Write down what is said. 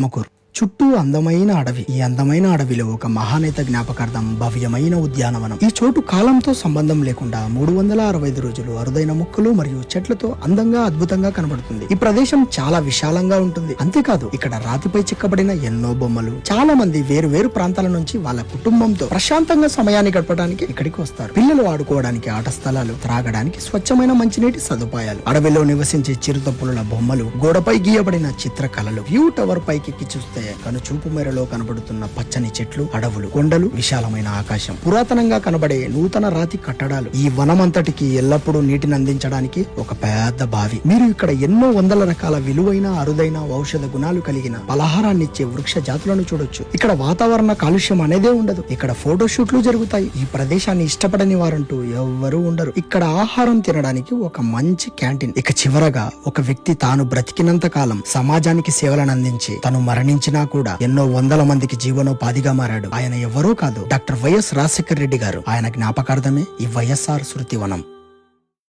ما كره చుట్టూ అందమైన అడవి. ఈ అందమైన అడవిలో ఒక మహానేత జ్ఞాపకార్థం భవ్యమైన ఉద్యానవనం. ఈ చోటు కాలంతో సంబంధం లేకుండా మూడు వందల అరవై ఐదు రోజులు అరుదైన మొక్కలు మరియు చెట్లతో అందంగా అద్భుతంగా కనబడుతుంది. ఈ ప్రదేశం చాలా విశాలంగా ఉంటుంది. అంతేకాదు ఇక్కడ రాతిపై చిక్కబడిన ఎన్నో బొమ్మలు. చాలా మంది వేరు వేరు ప్రాంతాల నుంచి వాళ్ళ కుటుంబంతో ప్రశాంతంగా సమయాన్ని గడపడానికి ఇక్కడికి వస్తారు. పిల్లలు ఆడుకోవడానికి ఆట స్థలాలు త్రాగడానికి స్వచ్ఛమైన మంచినీటి సదుపాయాలు. అడవిలో నివసించే చిరుతపులుల బొమ్మలు గోడపై గీయబడిన చిత్రకళలు వ్యూ టవర్ పైకి ఎక్కి చూస్తే కను కనుచూపు మేరలో కనబడుతున్న పచ్చని చెట్లు అడవులు కొండలు విశాలమైన ఆకాశం. పురాతనంగా కనబడే నూతన రాతి కట్టడాలు ఈ వనమంతటికి ఎల్లప్పుడూ నీటిని అందించడానికి ఒక పెద్ద బావి. మీరు ఇక్కడ ఎన్నో వందల రకాల విలువైన అరుదైన ఔషధ గుణాలు కలిగిన పలహారాన్ని ఇచ్చే వృక్ష జాతులను చూడొచ్చు. ఇక్కడ వాతావరణ కాలుష్యం అనేదే ఉండదు. ఇక్కడ ఫోటోషూట్లు జరుగుతాయి. ఈ ప్రదేశాన్ని ఇష్టపడని వారంటూ ఎవ్వరూ ఉండరు. ఇక్కడ ఆహారం తినడానికి ఒక మంచి క్యాంటీన్. ఇక చివరగా ఒక వ్యక్తి తాను బ్రతికినంత కాలం సమాజానికి సేవలను అందించి తను మరణించిన కూడా ఎన్నో వందల మందికి జీవనోపాధిగా మారాడు. ఆయన ఎవరో కాదు డాక్టర్ వైఎస్ రాజశేఖర్ రెడ్డి గారు. ఆయన జ్ఞాపకార్థమే ఈ వైఎస్ఆర్ శృతి వనం.